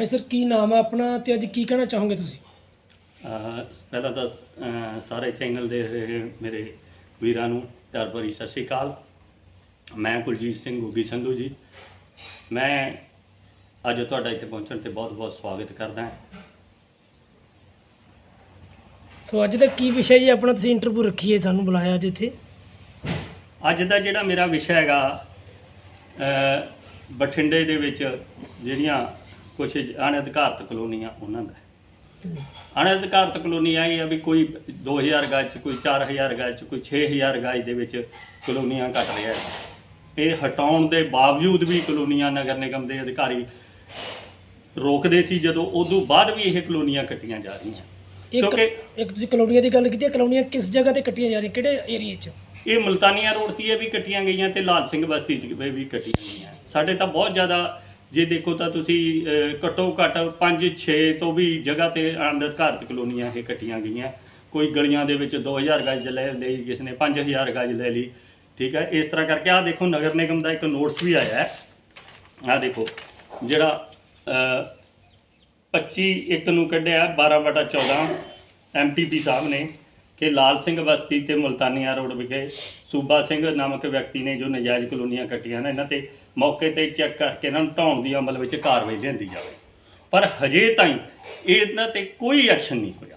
ਹਾਂਜੀ ਸਰ ਕੀ ਨਾਮ ਹੈ ਆਪਣਾ ਤੇ ਅੱਜ ਕੀ ਕਹਿਣਾ ਚਾਹੋਗੇ ਤੁਸੀਂ? ਅਹ ਪਹਿਲਾਂ ਤਾਂ ਅਹ ਸਾਰੇ ਚੈਨਲ ਦੇ ਰਹੇ ਮੇਰੇ ਵੀਰਾਂ ਨੂੰ ਪਿਆਰ ਭਰੀ ਸਤਿ ਸ਼੍ਰੀ ਅਕਾਲ। ਮੈਂ ਕੁਲਜੀਤ ਸਿੰਘ ਗੁੱਗੀ ਸੰਧੂ ਜੀ। ਮੈਂ ਅੱਜ ਤੁਹਾਡਾ ਇੱਥੇ ਪਹੁੰਚਣ ਤੇ ਬਹੁਤ-ਬਹੁਤ ਸਵਾਗਤ ਕਰਦਾ ਹਾਂ। ਸੋ ਅੱਜ ਦਾ ਕੀ ਵਿਸ਼ਾ ਜੀ? ਆਪਣਾ ਤੁਸੀਂ ਇੰਟਰਵਿਊ ਰੱਖੀ ਹੈ ਸਾਨੂੰ ਬੁਲਾਇਆ ਅੱਜ ਇੱਥੇ। ਅੱਜ ਦਾ ਜਿਹੜਾ ਮੇਰਾ ਵਿਸ਼ਾ ਹੈਗਾ ਅਹ ਬਠਿੰਡੇ ਦੇ ਵਿੱਚ ਜਿਹੜੀਆਂ ਕੁਝ ਅਣਅਧਿਕਾਰਤ ਕਲੋਨੀਆਂ ਉਹਨਾਂ ਦਾ ਅਣਅਧਿਕਾਰਤ ਕਲੋਨੀ ਆਈ ਆ ਵੀ ਕੋਈ 2000 ਗਜ ਚ ਕੋਈ 4000 ਗਜ ਚ ਕੋਈ 6000 ਗਜ ਦੇ ਵਿੱਚ ਕਲੋਨੀਆਂ ਘਟ ਰਿਹਾ ਹੈ। ਇਹ ਹਟਾਉਣ ਦੇ ਬਾਵਜੂਦ ਵੀ ਕਲੋਨੀਆਂ ਨਗਰ ਨਿਗਮ ਦੇ ਅਧਿਕਾਰੀ ਰੋਕਦੇ ਸੀ ਜਦੋਂ ਉਦੋਂ ਬਾਅਦ ਵੀ ਇਹ ਕਲੋਨੀਆਂ ਕੱਟੀਆਂ ਜਾ ਰਹੀਆਂ। ਕਿਉਂਕਿ ਇੱਕ ਤੁਸੀਂ ਕਲੋਨੀਆਂ ਦੀ ਗੱਲ ਕੀਤੀ ਹੈ ਕਲੋਨੀਆਂ ਕਿਸ ਜਗ੍ਹਾ ਤੇ ਕੱਟੀਆਂ ਜਾ ਰਹੀਆਂ ਕਿਹੜੇ ਏਰੀਏ 'ਚ? ਇਹ ਮੁਲਤਾਨੀਆ ਰੋਡ ਤੇ ਵੀ ਕੱਟੀਆਂ ਗਈਆਂ ਤੇ ਲਾਲ ਸਿੰਘ ਬਸਤੀ ਚ ਵੀ ਕੱਟੀਆਂ ਗਈਆਂ। ਸਾਡੇ ਤਾਂ ਬਹੁਤ ਜ਼ਿਆਦਾ ਜੇ ਦੇਖੋ ਤਾਂ ਤੁਸੀਂ ਘੱਟੋ ਘੱਟ 5-6 ਤੋਂ ਵੀ ਜਗ੍ਹਾ ਤੇ ਅਣਅਧਿਕਾਰਤ ਕਲੋਨੀਆਂ ਇਹ ਕੱਟੀਆਂ ਗਈਆਂ। ਕੋਈ ਗਲੀਆਂ ਦੇ ਵਿੱਚ 2000 ਗਜ ਲੈ ਲਈ ਕਿਸ ਨੇ 5000 ਗਜ ਲੈ ਲਈ ਠੀਕ ਹੈ? ਇਸ ਤਰ੍ਹਾਂ ਕਰਕੇ ਆਹ ਦੇਖੋ ਨਗਰ ਨਿਗਮ ਦਾ ਇੱਕ ਨੋਟਿਸ ਵੀ ਆਇਆ ਹੈ। ਆਹ ਦੇਖੋ ਜਿਹੜਾ ਅਹ, 25 ਇੱਕ ਨੂੰ ਕੱਢਿਆ 12 ਬਟਾ 14 ਐਮਪੀਪੀ ਸਾਹਿਬ ਨੇ ਕਿ ਲਾਲ ਸਿੰਘ ਬਸਤੀ ਤੇ ਮੁਲਤਾਨੀਆ ਰੋਡ ਵਿਖੇ ਸੂਬਾ ਸਿੰਘ ਨਾਮਕ ਵਿਅਕਤੀ ਨੇ ਜੋ ਨਜਾਇਜ਼ ਕਲੋਨੀਆਂ ਕੱਟੀਆਂ ਨੇ ਇਹਨਾਂ ਤੇ ਮੌਕੇ ਤੇ ਚੈੱਕ ਕਰਕੇ ਇਹਨਾਂ ਨੂੰ ਢਾਉਣ ਦੀ ਅਮਲ ਵਿੱਚ ਕਾਰਵਾਈ ਲਿਆਂਦੀ ਜਾਵੇ। ਪਰ ਹਜੇ ਤਾਈਂ ਇਹਨਾਂ ਤੇ ਕੋਈ ਐਕਸ਼ਨ ਨਹੀਂ ਹੋਇਆ।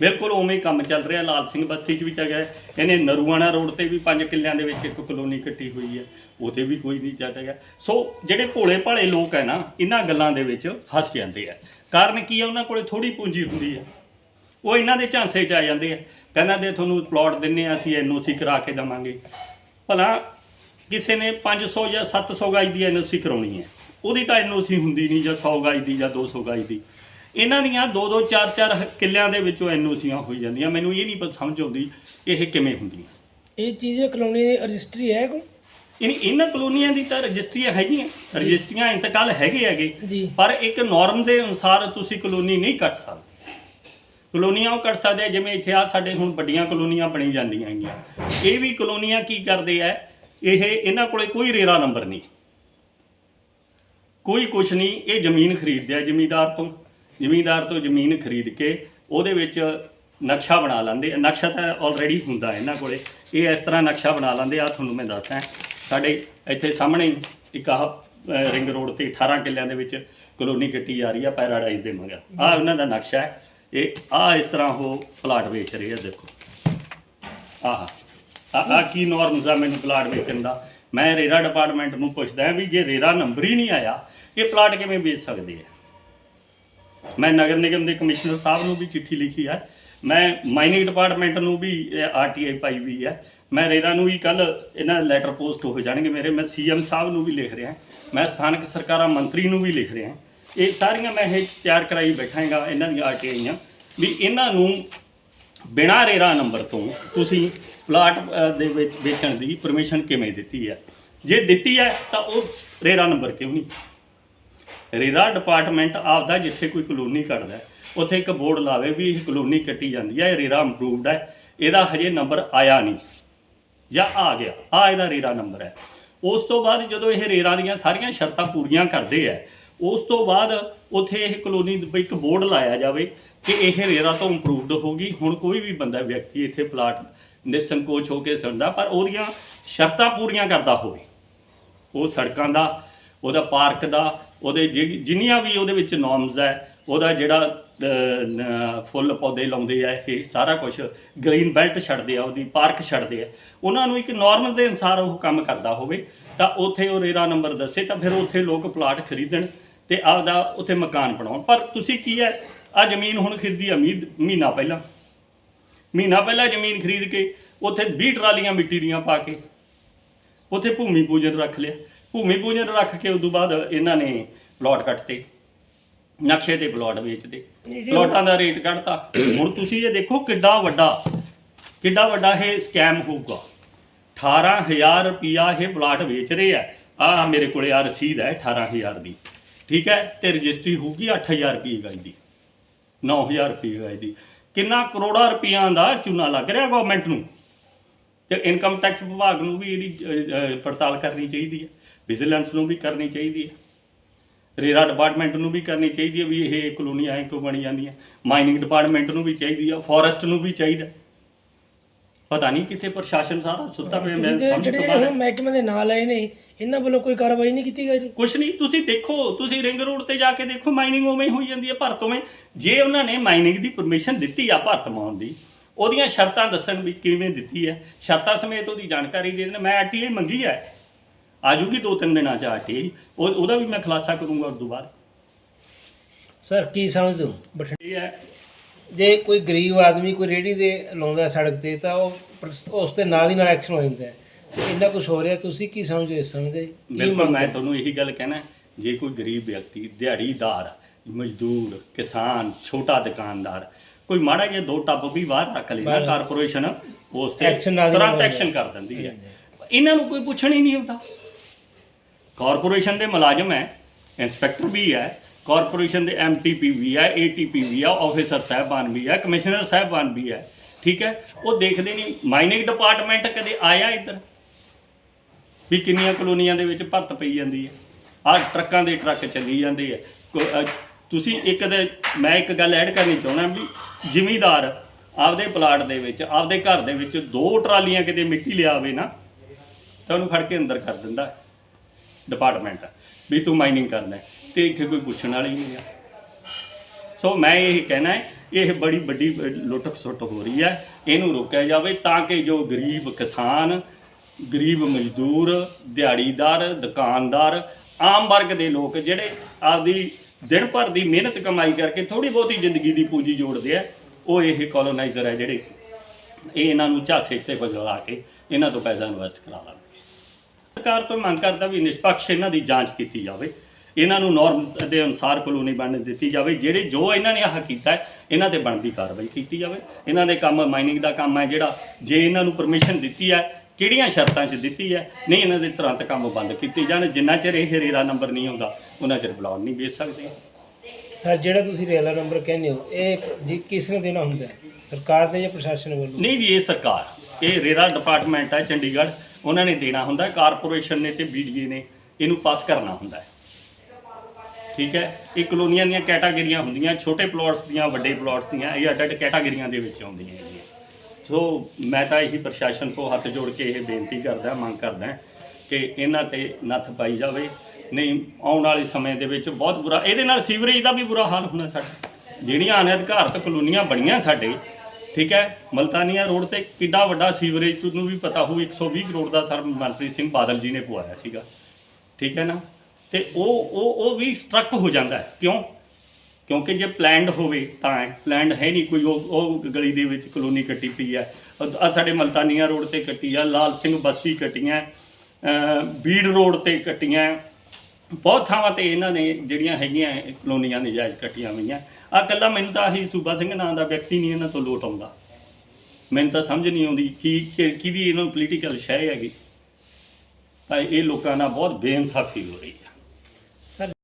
ਬਿਲਕੁਲ ਉਵੇਂ ਹੀ ਕੰਮ ਚੱਲ ਰਿਹਾ। ਲਾਲ ਸਿੰਘ ਬਸਤੀ 'ਚ ਵੀ ਚੱਲ ਗਿਆ ਇਹਨੇ ਨਰੂਆਣਾ ਰੋਡ ਤੇ ਵੀ ਪੰਜ ਕਿੱਲਿਆਂ ਦੇ ਵਿੱਚ ਇੱਕ ਕਲੋਨੀ ਕੱਟੀ ਹੋਈ ਹੈ। ਉਹਤੇ ਵੀ ਕੋਈ ਨਹੀਂ ਚੱਲ ਰਿਹਾ। ਸੋ ਜਿਹੜੇ ਭੋਲੇ ਭਾਲੇ ਲੋਕ ਹੈ ਨਾ, ਇਹਨਾਂ ਗੱਲਾਂ ਦੇ ਵਿੱਚ ਫਸ ਜਾਂਦੇ ਆ। ਕਾਰਨ ਕੀ ਹੈ? ਉਹਨਾਂ ਕੋਲੇ ਥੋੜੀ ਪੂੰਜੀ ਹੁੰਦੀ ਹੈ। ਉਹ ਇਹਨਾਂ ਦੇ ਝਾਂਸੇ 'ਚ ਆ ਜਾਂਦੇ ਆ। ਕਹਿੰਦਾ ਦੇ ਤੁਹਾਨੂੰ ਪਲਾਟ ਦਿੰਨੇ ਆ, ਅਸੀਂ ਐਨਓਸੀ ਕਰਾ ਕੇ ਦਵਾਂਗੇ। ਭਲਾ ਕਿਸੇ ਨੇ 500 ਜਾਂ 700 ਗਜ ਦੀ ਐਨਓਸੀ ਕਰਾਉਣੀ ਹੈ। ਉਹਦੀ ਤਾਂ ਐਨਓਸੀ ਹੁੰਦੀ ਨਹੀਂ ਜਾਂ 100 ਗਜ ਦੀ ਜਾਂ 200 ਗਜ ਦੀ। ਇਹਨਾਂ ਦੀਆਂ 2-2 4-4 ਕਿੱਲਿਆਂ ਦੇ ਵਿੱਚੋਂ ਐਨਓਸੀਆਂ ਹੋਈ ਜਾਂਦੀਆਂ। ਮੈਨੂੰ ਇਹ ਨਹੀਂ ਪਤਾ ਸਮਝ ਆਉਂਦੀ ਇਹ ਕਿਵੇਂ ਹੁੰਦੀਆਂ। ਇਹ ਚੀਜ਼ ਕਲੋਨੀ ਦੀ ਰਜਿਸਟਰੀ ਹੈ ਕੋਈ? ਇਨ ਇਹਨਾਂ ਕਲੋਨੀਆਂ ਦੀ ਤਾਂ ਰਜਿਸਟਰੀਆਂ ਹੈਗੀਆਂ। ਰਜਿਸਟਰੀਆਂ ਇੰਤਕਾਲ ਹੈਗੇ ਹੈਗੇ। ਪਰ ਇੱਕ ਨਾਰਮ ਦੇ ਅਨੁਸਾਰ ਤੁਸੀਂ ਕਲੋਨੀ ਨਹੀਂ ਕੱਟ ਸਕਦੇ। ਕਲੋਨੀਆਂ ਉਹ ਕੱਟ ਸਕਦੇ ਜਿਵੇਂ ਇੱਥੇ ਆ ਸਾਡੇ ਹੁਣ ਵੱਡੀਆਂ ਕਲੋਨੀਆਂ ਬਣੀ ਜਾਂਦੀਆਂ ਹੈਗੀਆਂ। ਇਹ ਵੀ ਕਲੋਨੀਆਂ ਕੀ ਕਰਦੇ ਆ? ਇਹ ਇਹਨਾਂ ਕੋਲੇ ਕੋਈ ਰੇਰਾ ਨੰਬਰ ਨਹੀਂ। ਕੋਈ ਕੁਛ ਨਹੀਂ, ਇਹ ਜ਼ਮੀਨ ਖਰੀਦਦੇ ਆ ਜ਼ਮੀਂਦਾਰ ਤੋਂ। ਜ਼ਮੀਂਦਾਰ ਤੋਂ ਜ਼ਮੀਨ ਖਰੀਦ ਕੇ ਉਹਦੇ ਵਿੱਚ ਨਕਸ਼ਾ ਬਣਾ ਲੈਂਦੇ ਆ। ਨਕਸ਼ਾ ਤਾਂ ਆਲਰੇਡੀ ਹੁੰਦਾ ਇਹਨਾਂ ਕੋਲੇ। ਇਹ ਇਸ ਤਰ੍ਹਾਂ ਨਕਸ਼ਾ ਬਣਾ ਲੈਂਦੇ ਆ। ਤੁਹਾਨੂੰ ਮੈਂ ਦੱਸਦਾ ਸਾਡੇ ਇੱਥੇ ਸਾਹਮਣੇ ਇੱਕ ਆਹ ਰਿੰਗ ਰੋਡ ਤੇ 18 ਕਿੱਲਿਆਂ ਦੇ ਵਿੱਚ ਕਲੋਨੀ ਕੱਟੀ ਜਾ ਰਹੀ ਆ ਪੈਰਾਡਾਈਜ਼ ਦੇ ਮਗਰ। ਆ ਉਹਨਾਂ ਦਾ ਨਕਸ਼ਾ ਹੈ। ਇਹ ਆ ਇਸ ਤਰ੍ਹਾਂ ਉਹ ਪਲਾਟ ਵੇਚ ਰਹੇ ਆ, ਦੇਖੋ। ਆਹ। ਆ ਕੀ ਨਾਰਮਸ ਆ ਮੈਨੂੰ ਪਲਾਟ ਵੇਚਣ ਦਾ? ਮੈਂ ਰੇਰਾ ਡਿਪਾਰਟਮੈਂਟ ਨੂੰ ਪੁੱਛਦਾ ਵੀ ਜੇ ਰੇਰਾ ਨੰਬਰ ਹੀ ਨਹੀਂ ਆਇਆ, ਇਹ ਪਲਾਟ ਕਿਵੇਂ ਵੇਚ ਸਕਦੇ ਆ? ਮੈਂ ਨਗਰ ਨਿਗਮ ਦੇ ਕਮਿਸ਼ਨਰ ਸਾਹਿਬ ਨੂੰ ਵੀ ਚਿੱਠੀ ਲਿਖੀ ਹੈ ਮੈਂ ਮਾਈਨਿੰਗ ਡਿਪਾਰਟਮੈਂਟ ਨੂੰ ਵੀ ਆਰਟੀਆਈ ਪਾਈ ਵੀ ਹੈ ਮੈਂ ਰੇਰਾ ਨੂੰ ਵੀ ਕੱਲ ਇਹਨਾਂ ਲੈਟਰ ਪੋਸਟ ਹੋ ਜਾਣਗੇ ਮੇਰੇ। ਮੈਂ ਸੀਐਮ ਸਾਹਿਬ ਨੂੰ ਵੀ ਲਿਖ ਰਿਹਾ। ਮੈਂ ਸਥਾਨਕ ਸਰਕਾਰਾਂ ਮੰਤਰੀ ਨੂੰ ਵੀ ਲਿਖ ਰਿਹਾ। ਇਹ ਸਾਰੀਆਂ ਮੈਂ ਇਹ ਤਿਆਰ ਕਰਾਈ ਬੈਠਾਂਗਾ ਇਹਨਾਂ ਦੀਆਂ ਆਰਟੀਆਈਆਂ ਵੀ ਇਹਨਾਂ ਨੂੰ ਬਿਨਾਂ ਰੇਰਾ ਨੰਬਰ ਤੋਂ ਤੁਸੀਂ ਪਲਾਟ ਦੇ ਵਿੱਚ ਵੇਚਣ ਦੀ ਪਰਮਿਸ਼ਨ ਕਿਵੇਂ ਦਿੱਤੀ ਹੈ? ਜੇ ਦਿੱਤੀ ਹੈ, ਤਾਂ ਉਹ ਰੇਰਾ ਨੰਬਰ ਕਿਉਂ ਨਹੀਂ? ਰੇਰਾ ਡਿਪਾਰਟਮੈਂਟ ਆਪਦਾ ਜਿੱਥੇ ਕੋਈ ਕਲੋਨੀ ਕੱਢਦਾ, ਉੱਥੇ ਇੱਕ ਬੋਰਡ ਲਾਵੇ ਵੀ ਇਹ ਕਲੋਨੀ ਕੱਟੀ ਜਾਂਦੀ ਹੈ, ਇਹ ਰੇਰਾ ਇੰਪਰੂਵਡ ਹੈ, ਇਹਦਾ ਹਜੇ ਨੰਬਰ ਆਇਆ ਨਹੀਂ, ਜਾਂ ਆ ਗਿਆ, ਆ ਇਹਦਾ ਰੇਰਾ ਨੰਬਰ ਹੈ। ਉਸ ਤੋਂ ਬਾਅਦ ਜਦੋਂ ਇਹ ਰੇਰਾ ਦੀਆਂ ਸਾਰੀਆਂ ਸ਼ਰਤਾਂ ਪੂਰੀਆਂ ਕਰਦੇ ਆ ਉਸ ਤੋਂ ਬਾਅਦ ਉੱਥੇ ਇਹ ਕਲੋਨੀ ਦੇ ਇੱਕ ਬੋਰਡ ਲਾਇਆ ਜਾਵੇ ਕਿ ਇਹ ਰੇਰਾ ਤੋਂ ਅਪਰੂਵਡ ਹੋਗੀ ਹੁਣ ਕੋਈ ਵੀ ਬੰਦਾ, ਵਿਅਕਤੀ ਇੱਥੇ ਪਲਾਟ ਨਿਸੰਕੋਚ ਹੋ ਕੇ ਸੁਣਦਾ, ਪਰ ਉਹਦੀਆਂ ਸ਼ਰਤਾਂ ਪੂਰੀਆਂ ਕਰਦਾ ਹੋਵੇ। ਉਹ ਸੜਕਾਂ ਦਾ, ਉਹਦਾ ਪਾਰਕ ਦਾ, ਉਹਦੇ ਜਿਹੜੀ, ਜਿੰਨੀਆਂ ਵੀ ਉਹਦੇ ਵਿੱਚ ਨੋਰਮਸ ਹੈ, ਉਹਦਾ ਜਿਹੜਾ ਫੁੱਲ ਪੌਦੇ ਲਾਉਂਦੇ ਆ, ਇਹ ਸਾਰਾ ਕੁਝ ਗ੍ਰੀਨ ਬੈਲਟ ਛੱਡਦੇ ਆ, ਉਹਦੀ ਪਾਰਕ ਛੱਡਦੇ ਆ। ਉਹਨਾਂ ਨੂੰ ਇੱਕ ਨਾਰਮਲ ਦੇ ਅਨਸਾਰ ਉਹ ਕੰਮ ਕਰਦਾ ਹੋਵੇ। ਤਾਂ ਉੱਥੇ ਉਹ ਰੇਰਾ ਨੰਬਰ ਦੱਸੇ, ਤਾਂ ਫਿਰ ਉੱਥੇ ਲੋਕ ਪਲਾਟ ਖਰੀਦਣ। ਤੇ ਆਪਦਾ ਉੱਥੇ ਮਕਾਨ ਬਣਾਉਣ। ਪਰ ਤੁਸੀਂ ਕੀ ਹੈ ਆ ਜ਼ਮੀਨ ਹੁਣ ਖਰੀਦੀ ਆ ਮੀਹ- ਮਹੀਨਾ ਪਹਿਲਾਂ। ਮਹੀਨਾ ਪਹਿਲਾਂ ਜ਼ਮੀਨ ਖਰੀਦ ਕੇ ਉੱਥੇ 20 ਟਰਾਲੀਆਂ ਮਿੱਟੀ ਦੀਆਂ ਪਾ ਕੇ ਉੱਥੇ ਭੂਮੀ ਪੂਜਨ ਰੱਖ ਲਿਆ। ਭੂਮੀ ਪੂਜਨ ਰੱਖ ਕੇ ਉਦੋਂ ਬਾਅਦ ਇਹਨਾਂ ਨੇ ਪਲਾਟ ਕੱਟਤੇ। ਨਕਸ਼ੇ ਤੇ ਪਲਾਟ ਵੇਚਦੇ ਪਲਾਟਾਂ ਦਾ ਰੇਟ ਕੱਢਤਾ। ਹੁਣ ਤੁਸੀਂ ਇਹ ਦੇਖੋ ਕਿੱਡਾ ਵੱਡਾ ਕਿੱਡਾ ਵੱਡਾ ਇਹ ਸਕੈਮ ਹੋਊਗਾ। 18000 ਰੁਪਿਆ ਇਹ ਪਲਾਟ ਵੇਚ ਰਹੇ ਆ। ਆ ਮੇਰੇ ਕੋਲੇ ਆ ਰਸੀਦ ਹੈ 18000 ਦੀ। ਠੀਕ ਹੈ ਤੇ ਰਜਿਸਟਰੀ ਹੋਊਗੀ 8000 ਰੁਪਏ ਗਜ ਦੀ 9000 ਰੁਪਏ ਗਜ ਦੀ। ਕਿੰਨਾ ਕਰੋੜਾਂ ਰੁਪਈਆਂ ਦਾ ਚੂਨਾ ਲੱਗ ਰਿਹਾ ਗਵਰਨਮੈਂਟ ਨੂੰ? ਤੇ ਇਨਕਮ ਟੈਕਸ ਵਿਭਾਗ ਨੂੰ ਵੀ ਇਹਦੀ ਪੜਤਾਲ ਕਰਨੀ ਚਾਹੀਦੀ ਹੈ ਵਿਜੀਲੈਂਸ ਨੂੰ ਵੀ ਕਰਨੀ ਚਾਹੀਦੀ ਹੈ ਰੇਰਾ ਡਿਪਾਰਟਮੈਂਟ ਨੂੰ ਵੀ ਕਰਨੀ ਚਾਹੀਦੀ ਹੈ ਵੀ ਇਹ ਕਲੋਨੀਆਂ ਐ ਕਿਉਂ ਬਣੀ ਜਾਂਦੀਆਂ ਮਾਈਨਿੰਗ ਡਿਪਾਰਟਮੈਂਟ ਨੂੰ ਵੀ ਚਾਹੀਦੀ ਆ ਫੋਰੈਸਟ ਨੂੰ ਵੀ ਚਾਹੀਦਾ। ਪਤਾ ਨਹੀਂ ਕਿੱਥੇ ਪ੍ਰਸ਼ਾਸਨ ਸਾਰਾ ਸੁੱਤਾ ਪਿਆ ਮੈਂ ਸਮਝ ਤੋਂ ਬਾਹਰ ਮਹਿਕਮੇ ਦੇ ਨਾਂ ਲਏ ਨੇ ਇਹਨਾਂ ਵੱਲੋਂ ਕੋਈ ਕਾਰਵਾਈ ਨਹੀਂ ਕੀਤੀ ਗਈ ਕੁਛ ਨਹੀਂ ਤੁਸੀਂ ਦੇਖੋ ਤੁਸੀਂ ਰਿੰਗ ਰੋਡ ਤੇ ਜਾ ਕੇ ਦੇਖੋ ਮਾਈਨਿੰਗ ਉਵੇਂ ਹੀ ਹੋਈ ਜਾਂਦੀ ਹੈ ਭਾਰਤ ਉਵੇਂ। ਜੇ ਉਹਨਾਂ ਨੇ ਮਾਈਨਿੰਗ ਦੀ ਪਰਮਿਸ਼ਨ ਦਿੱਤੀ ਆ ਭਾਰਤ ਮਾਉਣ ਦੀ ਉਹਦੀਆਂ ਸ਼ਰਤਾਂ ਦੱਸਣ ਵੀ ਕਿਵੇਂ ਦਿੱਤੀ ਹੈ। ਸ਼ਰਤਾਂ ਸਮੇਤ ਉਹਦੀ ਜਾਣਕਾਰੀ ਦੇ ਦੇਣ। ਮੈਂ ਆਰਟੀਆਈ ਮੰਗੀ ਹੈ। ਆਜੂਗੀ ਦੋ ਤਿੰਨ ਦਿਨਾਂ ਚ ਆਰਟੀਆਈ ਉਹ ਉਹਦਾ ਵੀ ਮੈਂ ਖੁਲਾਸਾ ਕਰੂੰਗਾ ਉਸ ਤੋਂ ਬਾਅਦ। ਸਰ ਕੀ ਸਮਝਦੇ ਹੋ? ਬਠਿੰਡੇ ਹੈ। ਜੇ ਕੋਈ ਗਰੀਬ ਆਦਮੀ ਕੋਈ ਰੇੜੀ ਦੇ ਲਾਉਂਦਾ ਸੜਕ ਤੇ ਤਾਂ ਉਹ ਉਸ ਤੇ ਨਾਲ ਦੀ ਨਾਲ ਐਕਸ਼ਨ ਹੋ ਜਾਂਦਾ ਹੈ। ਇੰਨਾ ਕੁਝ ਹੋ ਰਿਹਾ ਤੁਸੀਂ ਕੀ ਸਮਝਦੇ ਹੋ ਇਸ ਸਮਝਦੇ ਬਿਲਕੁਲ ਮੈਂ ਤੁਹਾਨੂੰ ਇਹੀ ਗੱਲ ਕਹਿਣਾ ਜੇ ਕੋਈ ਗਰੀਬ ਵਿਅਕਤੀ ਦਿਹਾੜੀਦਾਰ ਮਜ਼ਦੂਰ ਕਿਸਾਨ ਛੋਟਾ ਦੁਕਾਨਦਾਰ ਕੋਈ ਮਾੜਾ ਜਿਹਾ ਦੋ ਟੱਬ ਵੀ ਬਾਹਰ ਰੱਖ ਲੈਣਾ। ਕਾਰਪੋਰੇਸ਼ਨ ਉਸ ਤੇ ਤੁਰੰਤ ਐਕਸ਼ਨ ਕਰ ਦਿੰਦੀ ਹੈ। ਇਹਨਾਂ ਨੂੰ ਕੋਈ ਪੁੱਛਣ ਹੀ ਨਹੀਂ ਹੁੰਦਾ। ਕਾਰਪੋਰੇਸ਼ਨ ਦੇ ਮੁਲਾਜ਼ਮ ਹੈ ਇੰਸਪੈਕਟਰ ਵੀ ਹੈ ਕਾਰਪੋਰੇਸ਼ਨ ਦੇ ਐਮਟੀਪੀ ਵੀ ਹੈ ਏਟੀਪੀ ਵੀ ਹੈ ਆਫੀਸਰ ਸਾਹਿਬਾਨ ਵੀ ਹੈ ਕਮਿਸ਼ਨਰ ਸਾਹਿਬਾਨ ਵੀ ਹੈ ਠੀਕ ਹੈ। ਉਹ ਦੇਖਦੇ ਨਹੀਂ ਮਾਈਨਿੰਗ ਡਿਪਾਰਟਮੈਂਟ ਕਦੇ ਆਇਆ ਇੱਧਰ? ਵੀ ਕਿੰਨੀਆਂ ਕਲੋਨੀਆਂ ਦੇ ਵਿੱਚ ਭਰਤ ਪਈ ਜਾਂਦੀ ਹੈ। ਆਹ ਟਰੱਕਾਂ ਦੇ ਟਰੱਕ ਚੱਲੀ ਜਾਂਦੇ ਆ। ਕੋ- ਅਹ ਤੁਸੀਂ ਇੱਕ ਦੇ ਮੈਂ ਇੱਕ ਗੱਲ ਐਡ ਕਰਨੀ ਚਾਹੁੰਦਾ ਵੀ ਜ਼ਿਮੀਦਾਰ ਆਪਦੇ ਪਲਾਟ ਦੇ ਵਿੱਚ, ਆਪਦੇ ਘਰ ਦੇ ਵਿੱਚ ਦੋ ਟਰਾਲੀਆਂ ਕਿਤੇ ਮਿੱਟੀ ਲਿਆਵੇ ਨਾ, ਤਾਂ ਉਹਨੂੰ ਫੜ ਕੇ ਅੰਦਰ ਕਰ ਦਿੰਦਾ ਡਿਪਾਰਟਮੈਂਟ ਵੀ ਤੂੰ ਮਾਈਨਿੰਗ ਕਰਨਾ ਹੈ। ਤੇ ਇੱਥੇ ਕੋਈ ਪੁੱਛਣ ਵਾਲੀ ਨਹੀਂ ਹੈ ਸੋ ਮੈਂ ਇਹ ਕਹਿਣਾ ਹੈ, ਇਹ ਬੜੀ ਵੱਡੀ ਲੁੱਟ ਖਸੁੱਟ ਹੋ ਰਹੀ ਹੈ। ਇਹਨੂੰ ਰੋਕਿਆ ਜਾਵੇ ਤਾਂ ਕਿ ਜੋ ਗਰੀਬ ਕਿਸਾਨ ਗਰੀਬ ਮਜ਼ਦੂਰ, ਦਿਹਾੜੀਦਾਰ, ਦੁਕਾਨਦਾਰ, ਆਮ ਵਰਗ ਦੇ ਲੋਕ ਜਿਹੜੇ ਆਪਦੀ ਦਿਨ ਭਰ ਦੀ ਮਿਹਨਤ ਕਮਾਈ ਕਰਕੇ ਥੋੜੀ ਬਹੁਤੀ ਜ਼ਿੰਦਗੀ ਦੀ ਪੂੰਜੀ ਜੋੜਦੇ ਆ, ਉਹ ਇਹ ਕੋਲੋਨਾਈਜ਼ਰ ਹੈ ਜਿਹੜੇ ਇਹ ਇਹਨਾਂ ਨੂੰ ਝਾਸੇ ਤੇ ਬਗਲਾ ਕੇ ਇਹਨਾਂ ਤੋਂ ਪੈਸਾ ਇਨਵੈਸਟ ਕਰਾ ਲੈਣਗੇ ਸਰਕਾਰ ਤੋਂ ਮੰਗ ਕਰਦਾ ਵੀ ਨਿਸ਼ਪਕਸ਼ ਇਹਨਾਂ ਦੀ ਜਾਂਚ ਕੀਤੀ ਜਾਵੇ। ਇਹਨਾਂ ਨੂੰ ਨਾਰਮਸ ਦੇ ਅਨੁਸਾਰ ਕਲੋਨੀ ਬਣਨ ਦਿੱਤੀ ਜਾਵੇ, ਜਿਹੜੇ ਜੋ ਇਹਨਾਂ ਨੇ ਆਹ ਕੀਤਾ ਇਹਨਾਂ ਤੇ ਬਣਦੀ ਕਾਰਵਾਈ ਕੀਤੀ ਜਾਵੇ। ਇਹਨਾਂ ਦੇ ਕੰਮ ਮਾਈਨਿੰਗ ਦਾ ਕੰਮ ਹੈ ਜਿਹੜਾ, ਜੇ ਇਹਨਾਂ ਨੂੰ ਪਰਮਿਸ਼ਨ ਦਿੱਤੀ ਹੈ ਕਿਹੜੀਆਂ ਸ਼ਰਤਾਂ 'ਚ ਦਿੱਤੀ ਹੈ? ਨਹੀਂ ਇਹਨਾਂ ਦੇ ਤੁਰੰਤ ਕੰਮ ਬੰਦ ਕੀਤੇ ਜਾਣ। ਜਿੰਨਾ ਚਿਰ ਇਹ ਰੇਰਾ ਨੰਬਰ ਨਹੀਂ ਆਉਂਦਾ ਉਹਨਾਂ ਚਿਰ ਬਲੌਨ ਨਹੀਂ ਵੇਚ ਸਕਦੇ। ਸਰ ਜਿਹੜਾ ਤੁਸੀਂ ਰੇਲਾ ਨੰਬਰ ਕਹਿੰਦੇ ਹੋ ਇਹ ਜੀ ਕਿਸ ਨੇ ਦੇਣਾ ਹੁੰਦਾ ਹੈ? ਸਰਕਾਰ ਨੇ ਜਾਂ ਪ੍ਰਸ਼ਾਸਨ ਵੱਲੋਂ? ਨਹੀਂ ਜੀ ਇਹ ਸਰਕਾਰ। ਇਹ ਰੇਰਾ ਡਿਪਾਰਟਮੈਂਟ ਹੈ ਚੰਡੀਗੜ੍ਹ। ਉਹਨਾਂ ਨੇ ਦੇਣਾ ਹੁੰਦਾ ਹੈ। ਕਾਰਪੋਰੇਸ਼ਨ ਨੇ ਤੇ ਬੀਡੀਏ ਨੇ ਇਹਨੂੰ ਪਾਸ ਕਰਨਾ ਹੁੰਦਾ ਹੈ। ਠੀਕ ਹੈ? ਇਹ ਕਲੋਨੀਆਂ ਦੀਆਂ ਕੈਟਾਗਰੀਆਂ ਹੁੰਦੀਆਂ ਛੋਟੇ ਪਲਾਟਸ ਦੀਆਂ ਵੱਡੇ ਪਲਾਟਸ ਦੀਆਂ ਇਹ ਅੱਡ ਅੱਡ ਕੈਟਾਗਰੀਆਂ ਦੇ ਵਿੱਚ ਆਉਂਦੀਆਂ ਹੈਗੀਆਂ। ਸੋ ਮੈਂ ਤਾਂ ਇਹੀ ਪ੍ਰਸ਼ਾਸਨ ਤੋਂ ਹੱਥ ਜੋੜ ਕੇ ਇਹ ਬੇਨਤੀ ਕਰਦਾ, ਮੰਗ ਕਰਦਾ ਕਿ ਇਹਨਾਂ ਤੇ ਨੱਥ ਪਾਈ ਜਾਵੇ। ਨਹੀਂ, ਆਉਣ ਵਾਲੇ ਸਮੇਂ ਦੇ ਵਿੱਚ ਬਹੁਤ ਬੁਰਾ, ਇਹਦੇ ਨਾਲ ਸੀਵਰੇਜ ਦਾ ਵੀ ਬੁਰਾ ਹਾਲ ਹੋਣਾ ਸਾਡਾ। ਜਿਹੜੀਆਂ ਅਨਅਧਿਕਾਰਤ ਕਲੋਨੀਆਂ ਬਣੀਆਂ ਸਾਡੇ, ਠੀਕ ਹੈ, ਮਲਤਾਨੀਆ ਰੋਡ ਤੇ ਕਿੱਡਾ ਵੱਡਾ ਸੀਵਰੇਜ ਤੁਹਾਨੂੰ ਵੀ ਪਤਾ ਹੋਊ 120 ਕਰੋੜ ਦਾ ਸਰ ਮਨਪ੍ਰੀਤ ਸਿੰਘ ਬਾਦਲ ਜੀ ਨੇ ਪਵਾਇਆ ਸੀਗਾ, ਠੀਕ ਹੈ ਨਾ? ਤੇ ਉਹ ਉਹ ਉਹ ਵੀ ਸਟਰਕ ਹੋ ਜਾਂਦਾ ਹੈ। ਕਿਉਂ? ਕਿਉਂਕਿ ਜੇ ਪਲੈਨਡ ਹੋਵੇ ਤਾਂ ਹੈ। ਪਲੈਨਡ ਹੈ ਨਹੀਂ ਕੋਈ, ਉਹ ਉਹ ਗਲੀ ਦੇ ਵਿੱਚ ਕਲੋਨੀ ਕੱਟੀ ਪਈ ਹੈ। ਆ ਸਾਡੇ ਮਲਤਾਨੀਆ ਰੋਡ ਤੇ ਕੱਟੀ ਆ, ਲਾਲ ਸਿੰਘ ਬਸਤੀ ਕੱਟੀਆਂ, ਅਹ ਬੀੜ ਰੋਡ ਤੇ ਕੱਟੀਆਂ। ਬਹੁਤ ਥਾਵਾਂ ਤੇ ਇਹਨਾਂ ਨੇ ਜਿਹੜੀਆਂ ਹੈਗੀਆਂ ਕਲੋਨੀਆਂ ਨਜਾਇਜ਼ ਕੱਟੀਆਂ ਹੋਈਆਂ। ਆ ਕੱਲਾ ਮੈਨੂੰ ਤਾਂ ਆਹੀ ਸੂਬਾ ਸਿੰਘ ਨਾਂ ਦਾ ਵਿਅਕਤੀ ਨਹੀਂ ਇਹਨਾਂ ਤੋਂ ਲੋਟ ਆਉਂਦਾ। ਮੈਨੂੰ ਤਾਂ ਸਮਝ ਨਹੀਂ ਆਉਂਦੀ ਕੀ ਕਿ- ਕਿਹਦੀ ਇਹਨਾਂ ਨੂੰ ਪੋਲੀਟੀਕਲ ਸ਼ੈ ਹੈਗੀ। ਤਾਂ ਇਹ ਲੋਕਾਂ ਨਾਲ ਬਹੁਤ ਬੇਇਨਸਾਫੀ ਹੋ ਰਹੀ ਹੈ